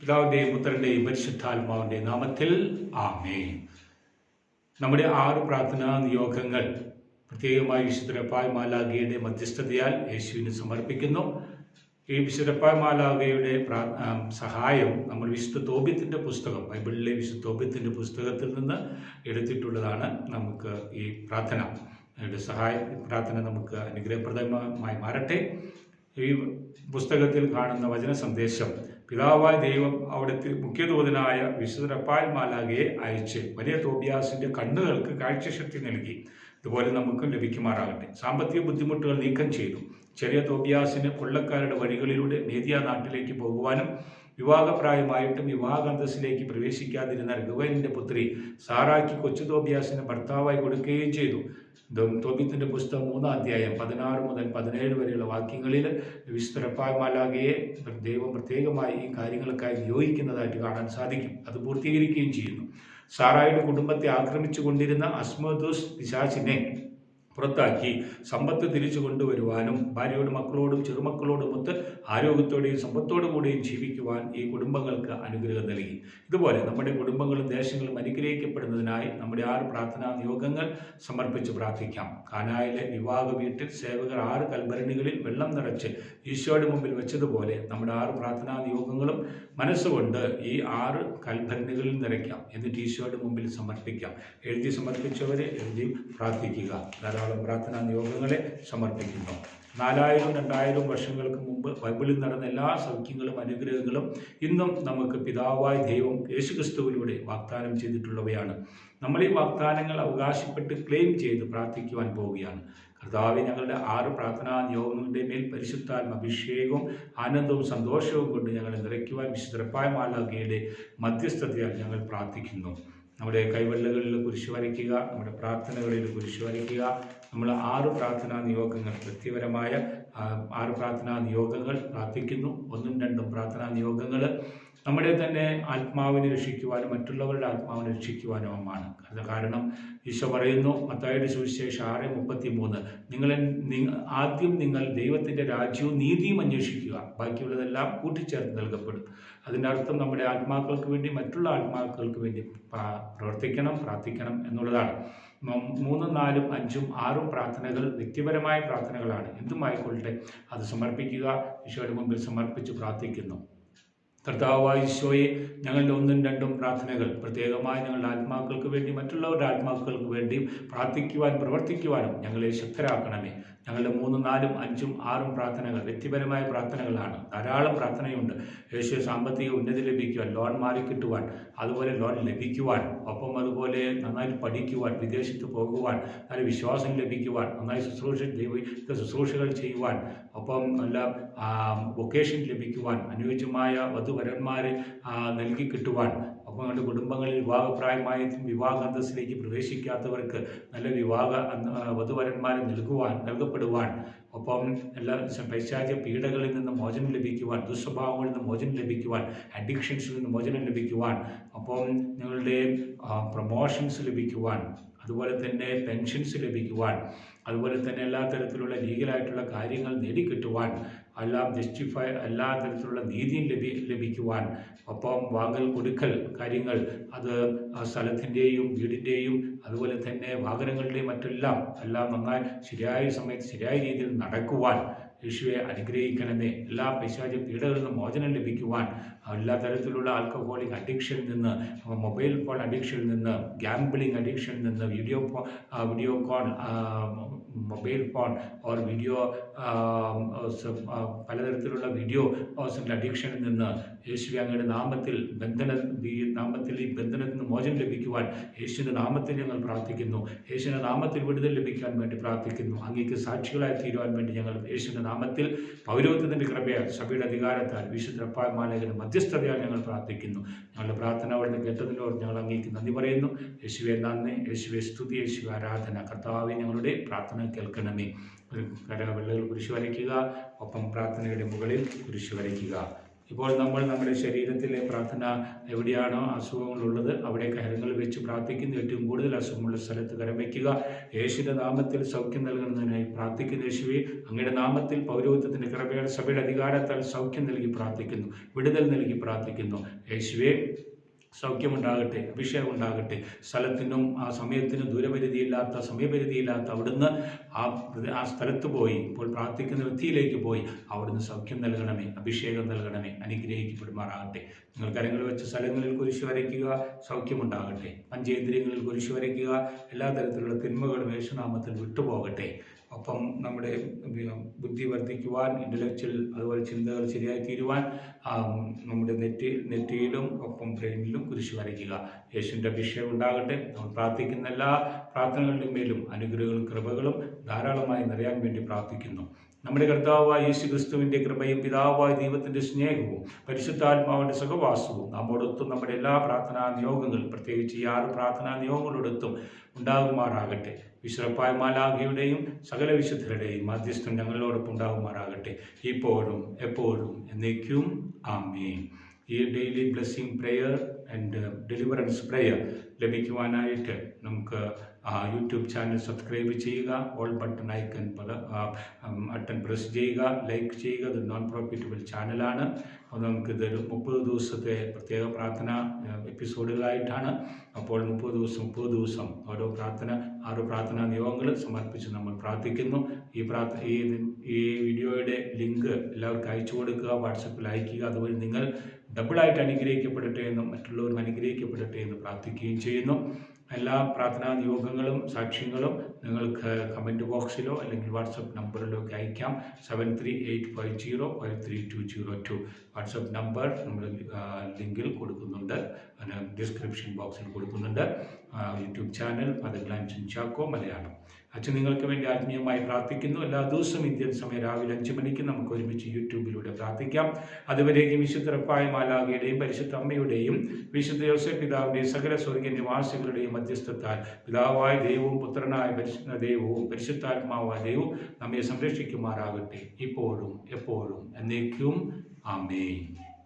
പിതാവിന്റെയും പുത്രന്റെയും പരിശുദ്ധാത്മാവിന്റെ നാമത്തിൽ ആമേ നമ്മുടെ ആറ് പ്രാർത്ഥനാ നിയോഗങ്ങൾ പ്രത്യേകമായി വിശുദ്ധരപ്പായ് മാലാഖയുടെ മധ്യസ്ഥതയാൽ യേശുവിന് സമർപ്പിക്കുന്നു. ഈ വിശുദ്ധരപ്പായ് മാലാഖയുടെ സഹായം നമ്മൾ വിശുദ്ധ തോപ്യത്തിന്റെ പുസ്തകം ബൈബിളിലെ വിശുദ്ധ തോപ്യത്തിന്റെ പുസ്തകത്തിൽ നിന്ന് എടുത്തിട്ടുള്ളതാണ് നമുക്ക് ഈ പ്രാർത്ഥന. സഹായ പ്രാർത്ഥന നമുക്ക് അനുഗ്രഹപ്രദമായി മാറട്ടെ. ഈ പുസ്തകത്തിൽ കാണുന്ന വചന സന്ദേശം പിതാവായ ദൈവം അവിടുത്തെ മുഖ്യദൂതനായ വിശുദ്ധപ്പാൽ മാലാകയെ അയച്ച് വലിയ തോബിയാസിന്റെ കണ്ണുകൾക്ക് കാഴ്ചശക്തി നൽകി. ഇതുപോലെ നമുക്കും ലഭിക്കുമാറാകട്ടെ. സാമ്പത്തിക ബുദ്ധിമുട്ടുകൾ നീക്കം ചെയ്തു. ചെറിയ തോബിയാസിന് കൊള്ളക്കാരുടെ വഴികളിലൂടെ മേദിയ നാട്ടിലേക്ക് പോകുവാനും വിവാഹപ്രായമായിട്ടും വിവാഹാന്തസ്സിലേക്ക് പ്രവേശിക്കാതിരുന്ന രഘുവരന്റെ പുത്രി സാറാക്കി കൊച്ചു തോബിയാസിന് ഭർത്താവായി കൊടുക്കുകയും ചെയ്തു. തോബിത്തിന്റെ പുസ്തകം മൂന്നാം അധ്യായം പതിനാറ് മുതൽ പതിനേഴ് വരെയുള്ള വാക്യങ്ങളിൽ വിസ്തരപ്പായ്മാലാകയെ ദൈവം പ്രത്യേകമായി ഈ കാര്യങ്ങൾക്കായി നിയോഗിക്കുന്നതായിട്ട് കാണാൻ സാധിക്കും. അത് പൂർത്തീകരിക്കുകയും ചെയ്യുന്നു. സാറായുടെ കുടുംബത്തെ ആക്രമിച്ചു കൊണ്ടിരുന്ന അസ്മദുസ് പിശാചിനെ പുറത്താക്കി സമ്പത്ത് തിരിച്ചു കൊണ്ടുവരുവാനും ഭാര്യയോടും മക്കളോടും ചെറുമക്കളോടുമൊത്ത് ആരോഗ്യത്തോടെയും സമ്പത്തോടു കൂടിയും ജീവിക്കുവാൻ ഈ കുടുംബങ്ങൾക്ക് അനുഗ്രഹം നൽകി. ഇതുപോലെ നമ്മുടെ കുടുംബങ്ങളും ദേശങ്ങളും അനുഗ്രഹിക്കപ്പെടുന്നതിനായി നമ്മുടെ ആറ് പ്രാർത്ഥനാ നിയോഗങ്ങൾ സമർപ്പിച്ച് പ്രാർത്ഥിക്കാം. കാനായിലെ വിവാഹ വീട്ടിൽ സേവകർ ആറ് കൽഭരണികളിൽ വെള്ളം നിറച്ച് ഈശോയുടെ മുമ്പിൽ വെച്ചതുപോലെ നമ്മുടെ ആറ് പ്രാർത്ഥനാ നിയോഗങ്ങളും മനസ്സുകൊണ്ട് ഈ ആറ് കൽഭരണികളിൽ നിറയ്ക്കാം. എന്നിട്ട് ഈശോയുടെ മുമ്പിൽ സമർപ്പിക്കാം. എഴുതി സമർപ്പിച്ചവരെ എഴുതി പ്രാർത്ഥിക്കുക. ധാരാളം പ്രാർത്ഥനാ നിയോഗങ്ങളെ സമർപ്പിക്കുന്നു. നാലായിരം രണ്ടായിരം വർഷങ്ങൾക്ക് മുമ്പ് ബൈബിളിൽ നടന്ന എല്ലാ സൗഖ്യങ്ങളും അനുഗ്രഹങ്ങളും ഇന്നും നമുക്ക് പിതാവായ ദൈവം യേശുക്രിസ്തുവിലൂടെ വാഗ്ദാനം ചെയ്തിട്ടുള്ളവയാണ്. നമ്മൾ ഈ വാഗ്ദാനങ്ങൾ അവകാശപ്പെട്ട് ക്ലെയിം ചെയ്ത് പ്രാർത്ഥിക്കുവാൻ പോവുകയാണ്. കർത്താവ് ഞങ്ങളുടെ ആറ് പ്രാർത്ഥനാ നിയോഗങ്ങളുടെ മേൽ പരിശുദ്ധാത്മ അഭിഷേകവും ആനന്ദവും സന്തോഷവും കൊണ്ട് ഞങ്ങളെ നിറയ്ക്കുവാൻ വിശുദ്ധപ്പായ മാലാഖയുടെ മധ്യസ്ഥതയാൽ ഞങ്ങൾ പ്രാർത്ഥിക്കുന്നു. നമ്മുടെ കൈവെള്ളകളിൽ കുരിശു വരയ്ക്കുക നമ്മുടെ പ്രാർത്ഥനകളിൽ കുരിശു വരയ്ക്കുക നമ്മൾ ആറ് പ്രാർത്ഥനാ നിയോഗങ്ങൾ വ്യക്തിപരമായ ആറ് പ്രാർത്ഥനാ നിയോഗങ്ങൾ പ്രാർത്ഥിക്കുന്നു. ഒന്നും രണ്ടും പ്രാർത്ഥനാ നിയോഗങ്ങൾ. നമ്മുടെ തന്നെ ആത്മാവിനെ രക്ഷിക്കുവാനും മറ്റുള്ളവരുടെ ആത്മാവിനെ രക്ഷിക്കുവാനുമാണ്. കാരണം ഈശോ പറയുന്നു മത്തായുടെ സുവിശേഷം ആറ് മുപ്പത്തി മൂന്ന് നിങ്ങളെ ആദ്യം നിങ്ങൾ ദൈവത്തിന്റെ രാജ്യവും നീതിയും അന്വേഷിക്കുക. ബാക്കിയുള്ളതെല്ലാം കൂട്ടിച്ചേർത്ത് നൽകപ്പെടും. അതിന്റെ അർത്ഥം നമ്മുടെ ആത്മാക്കൾക്ക് വേണ്ടി മറ്റുള്ള ആത്മാക്കൾക്ക് വേണ്ടി പ്രവർത്തിക്കണം പ്രാർത്ഥിക്കണം എന്നുള്ളതാണ്. മൂന്നും നാലും അഞ്ചും ആറും പ്രാർത്ഥനകൾ വ്യക്തിപരമായ പ്രാർത്ഥനകളാണ്. എന്തുമായിക്കൊള്ളട്ടെ? അത് സമർപ്പിക്കുക ഈശോയുടെ മുമ്പിൽ സമർപ്പിച്ച് പ്രാർത്ഥിക്കുന്നു. കർത്താവായ ഈശോയെ ഞങ്ങളുടെ ഒന്നും രണ്ടും പ്രാർത്ഥനകൾ പ്രത്യേകമായി ഞങ്ങളുടെ ആത്മാക്കൾക്ക് വേണ്ടി മറ്റുള്ളവരുടെ ആത്മാക്കൾക്ക് വേണ്ടിയും പ്രാർത്ഥിക്കുവാനും പ്രവർത്തിക്കുവാനും ഞങ്ങളെ ശക്തരാക്കണമേ. ഞങ്ങളുടെ മൂന്നും നാലും അഞ്ചും ആറും പ്രാർത്ഥനകൾ വ്യക്തിപരമായ പ്രാർത്ഥനകളാണ്. ധാരാളം പ്രാർത്ഥനയുണ്ട്. യേശു സാമ്പത്തിക ഉന്നതി ലഭിക്കുവാൻ ലോൺ മാറി കിട്ടുവാൻ അതുപോലെ ലോൺ ലഭിക്കുവാൻ ഒപ്പം അതുപോലെ നന്നായി പഠിക്കുവാൻ വിദേശത്ത് പോകുവാൻ നല്ല വിശ്വാസം ലഭിക്കുവാൻ നന്നായി ശുശ്രൂഷ ശുശ്രൂഷകൾ ചെയ്യുവാൻ ഒപ്പം നല്ല വൊക്കേഷൻ ലഭിക്കുവാൻ അനുയോജ്യമായ വധുവരന്മാരെ നൽകി കിട്ടുവാൻ അവരുടെ കുടുംബങ്ങളിൽ വിവാഹപ്രായമായ വിവാഹ അന്തസ്സിലേക്ക് പ്രവേശിക്കാത്തവർക്ക് നല്ല വിവാഹ വധുവരന്മാരെ നൽകുവാൻ നൽകപ്പെടുവാൻ ഒപ്പം എല്ലാ പൈശാചിക പീഡകളിൽ നിന്ന് മോചനം ലഭിക്കുവാൻ ദുസ്വഭാവങ്ങളിൽ നിന്ന് മോചനം ലഭിക്കുവാൻ അഡിക്ഷൻസിൽ നിന്ന് മോചനം ലഭിക്കുവാൻ ഒപ്പം നിങ്ങളുടെ പ്രൊമോഷൻസ് ലഭിക്കുവാൻ അതുപോലെ തന്നെ പെൻഷൻസ് ലഭിക്കുവാൻ അതുപോലെ തന്നെ എല്ലാ തരത്തിലുള്ള ലീഗലായിട്ടുള്ള കാര്യങ്ങൾ നേടിക്കിട്ടുവാൻ എല്ലാം ജസ്റ്റിഫൈ എല്ലാ തരത്തിലുള്ള നീതിയും ലഭി ലഭിക്കുവാൻ ഒപ്പം വാങ്ങൽ കൊടുക്കൽ കാര്യങ്ങൾ അത് സ്ഥലത്തിന്റെയും വീടിന്റെയും അതുപോലെ തന്നെ വാഹനങ്ങളുടെയും മറ്റെല്ലാം എല്ലാം നന്നായി ശരിയായ സമയത്ത് ശരിയായ രീതിയിൽ നടക്കുവാൻ യേശുവെ അനുഗ്രഹിക്കണമേ. എല്ലാ പൈശാചിക പീഡകളിൽ നിന്ന് മോചനം ലഭിക്കുവാൻ എല്ലാ തരത്തിലുള്ള ആൽക്കഹോളിക് അഡിക്ഷനിൽ നിന്ന് മൊബൈൽ ഫോൺ അഡിക്ഷനിൽ നിന്ന് ഗാംബിളിംഗ് അഡിക്ഷനിൽ നിന്ന് വീഡിയോ ഫോ വീഡിയോ കോൺ മൊബൈൽ ഫോൺ ഓർ വീഡിയോ പലതരത്തിലുള്ള വീഡിയോ അഡിക്ഷനിൽ നിന്ന് യേശുവെ അങ്ങയുടെ നാമത്തിൽ ബന്ധന നാമത്തിൽ ഈ ബന്ധനത്തിൽ നിന്ന് മോചനം ലഭിക്കുവാൻ യേശുവിന്റെ നാമത്തിൽ ഞങ്ങൾ പ്രാർത്ഥിക്കുന്നു. യേശുവിന്റെ നാമത്തിൽ വിടുതൽ ലഭിക്കാൻ വേണ്ടി പ്രാർത്ഥിക്കുന്നു. അങ്ങേക്ക് സാക്ഷികളായി തീരുവാൻ വേണ്ടി ഞങ്ങൾ യേശുവിന്റെ നാമത്തിൽ പൗരോഹിത്യത്തിന്റെ കൃപയാൽ സഭയുടെ അധികാരത്താൽ വിശുദ്ധ മാലകരുടെ മധ്യസ്ഥതയാൽ ഞങ്ങൾ പ്രാർത്ഥിക്കുന്നു. ഞങ്ങളുടെ പ്രാർത്ഥന അവിടുന്ന് കേട്ടതിനോട് ഞങ്ങൾ അങ്ങേക്ക് നന്ദി പറയുന്നു. യേശുവെ നന്ദി. യേശുവെ സ്തുതി. യേശു ആരാധന. കർത്താവെ ഞങ്ങളുടെ പ്രാർത്ഥന കേൾക്കണമേ. ഒരു കരവെള്ളകൾ കുരിശ് വരയ്ക്കുക ഒപ്പം പ്രാർത്ഥനയുടെ മുകളിൽ കുരിശ് വരയ്ക്കുക. ഇപ്പോൾ നമ്മൾ നമ്മുടെ ശരീരത്തിലെ പ്രാർത്ഥന എവിടെയാണോ അസുഖങ്ങളുള്ളത് അവിടെ കരങ്ങൾ വെച്ച് പ്രാർത്ഥിക്കുന്നു. ഏറ്റവും കൂടുതൽ അസുഖമുള്ള സ്ഥലത്ത് കരം വയ്ക്കുക യേശുവിന്റെ നാമത്തിൽ സൗഖ്യം നൽകുന്നതിനായി പ്രാർത്ഥിക്കുന്ന. യേശുവെ അങ്ങയുടെ നാമത്തിൽ പൗരോഹിത്യത്തിന്റെ കൃപയുടെ സഭയുടെ അധികാരത്താൽ സൗഖ്യം നൽകി പ്രാർത്ഥിക്കുന്നു. വിടുതൽ നൽകി പ്രാർത്ഥിക്കുന്നു. യേശുവെ സൗഖ്യമുണ്ടാകട്ടെ അഭിഷേകം ഉണ്ടാകട്ടെ സ്ഥലത്തിനും ആ സമയത്തിനും ദൂരപരിധിയില്ലാത്ത സമയപരിധിയില്ലാത്ത അവിടുന്ന് ആ ആ സ്ഥലത്ത് പോയി ഇപ്പോൾ പ്രാർത്ഥിക്കുന്ന വ്യക്തിയിലേക്ക് പോയി അവിടുന്ന് സൗഖ്യം നൽകണമേ അഭിഷേകം നൽകണമേ അനുഗ്രഹിക്കപ്പെടുമാറാകട്ടെ. നിങ്ങൾ കരങ്ങൾ വെച്ച സ്ഥലങ്ങളിൽ കുരിശ് വരയ്ക്കുക സൗഖ്യമുണ്ടാകട്ടെ. പഞ്ചേന്ദ്രിയങ്ങളിൽ കുരിശ് വരയ്ക്കുക എല്ലാ തരത്തിലുള്ള തിന്മകളും യേശുനാമത്തിൽ വിട്ടുപോകട്ടെ. ഒപ്പം നമ്മുടെ ബുദ്ധി വർദ്ധിക്കുവാൻ ഇന്റലക്ച്വൽ അതുപോലെ ചിന്തകൾ ശരിയായി തീരുവാൻ നമ്മുടെ നെറ്റി നെറ്റിയിലും ഒപ്പം ബ്രെയിനിലും കുരിശ് വരയ്ക്കുക. യേശുവിന്റെ അഭിഷേകം ഉണ്ടാകട്ടെ. നമ്മൾ പ്രാർത്ഥിക്കുന്ന എല്ലാ പ്രാർത്ഥനകളുടെ മേലും അനുഗ്രഹങ്ങളും കൃപകളും ധാരാളമായി നിറയാൻ വേണ്ടി പ്രാർത്ഥിക്കുന്നു. നമ്മുടെ കർത്താവായ യേശു ക്രിസ്തുവിന്റെ കൃപയും പിതാവായ ദൈവത്തിന്റെ സ്നേഹവും പരിശുദ്ധാത്മാവിന്റെ സുഖവാസവും നമ്മോടൊത്തും നമ്മുടെ എല്ലാ പ്രാർത്ഥനാ നിയോഗങ്ങളും പ്രത്യേകിച്ച് ഈ ആറ് പ്രാർത്ഥനാ നിയോഗങ്ങളോടൊത്തും ഉണ്ടാകുമാറാകട്ടെ. വിശ്രപ്പായ മാലാഖയുടെയും സകല വിശുദ്ധരുടെയും മധ്യസ്ഥം ഞങ്ങളോടൊപ്പം ഉണ്ടാകുമാറാകട്ടെ. ഇപ്പോഴും എപ്പോഴും എന്നേക്കും ആമേൻ. ഈ daily blessing prayer and deliverance prayer ലഭിക്കുവാനായിട്ട് നമുക്ക് യൂട്യൂബ് ചാനൽ സബ്സ്ക്രൈബ് ചെയ്യുക all button icon button press ചെയ്യുക ലൈക്ക് ചെയ്യുക. ഇത് നോൺ പ്രോഫിറ്റബിൾ ചാനലാണ് അപ്പോൾ നമുക്കിത് മുപ്പത് ദിവസത്തെ പ്രത്യേക പ്രാർത്ഥന എപ്പിസോഡുകളായിട്ടാണ്. അപ്പോൾ മുപ്പത് ദിവസം മുപ്പത് ദിവസം ഓരോ പ്രാർത്ഥന ആറ് പ്രാർത്ഥനാ നിയോഗങ്ങൾ സമർപ്പിച്ച് നമ്മൾ പ്രാർത്ഥിക്കുന്നു. ഈ പ്രാർത്ഥ ഈ വീഡിയോയുടെ ലിങ്ക് എല്ലാവർക്കും അയച്ചു കൊടുക്കുക വാട്സപ്പിൽ അയക്കുക അതുവഴി നിങ്ങൾ ഡബിളായിട്ട് അനുഗ്രഹിക്കപ്പെടട്ടെ എന്നും മറ്റുള്ളവരും അനുഗ്രഹിക്കപ്പെടട്ടെ എന്ന് പ്രാർത്ഥിക്കുകയും ചെയ്യുന്നു. എല്ലാ പ്രാർത്ഥനാ നിയോഗങ്ങളും സാക്ഷ്യങ്ങളും നിങ്ങൾക്ക് കമന്റ് ബോക്സിലോ അല്ലെങ്കിൽ വാട്സപ്പ് നമ്പറിലോ ഒക്കെ അയക്കാം. Seven three eight five zero five three two zero two WhatsApp number നമ്മൾ ലിങ്കിൽ കൊടുക്കുന്നുണ്ട്. ഡിസ്ക്രിപ്ഷൻ ബോക്സിൽ കൊടുക്കുന്നുണ്ട്. യൂട്യൂബ് ചാനൽ പതഗ്ലാൻസൻ ചാക്കോ മലയാളം. അച്ഛൻ നിങ്ങൾക്ക് വേണ്ടി ആത്മീയമായി പ്രാർത്ഥിക്കുന്നു. എല്ലാ ദിവസവും ഇന്ത്യൻ സമയം രാവിലെ അഞ്ച് മണിക്ക് നമുക്ക് ഒരുമിച്ച് യൂട്യൂബിലൂടെ പ്രാർത്ഥിക്കാം. അതുവരേക്കും വിശുദ്ധ റപ്പായ മാലാഖയുടെയും പരിശുദ്ധ അമ്മയുടെയും വിശുദ്ധ യോസഫ് പിതാവിന്റെയും സകല സ്വർഗ നിവാസികളുടെയും മധ്യസ്ഥത്താൽ പിതാവായ ദൈവവും പുത്രനായ പരിശുദ്ധ ദൈവവും പരിശുദ്ധാത്മാവായ ദൈവവും നമ്മെ സംരക്ഷിക്കുമാറാകട്ടെ. ഇപ്പോഴും എപ്പോഴും എന്നേക്കും. ആമേൻ.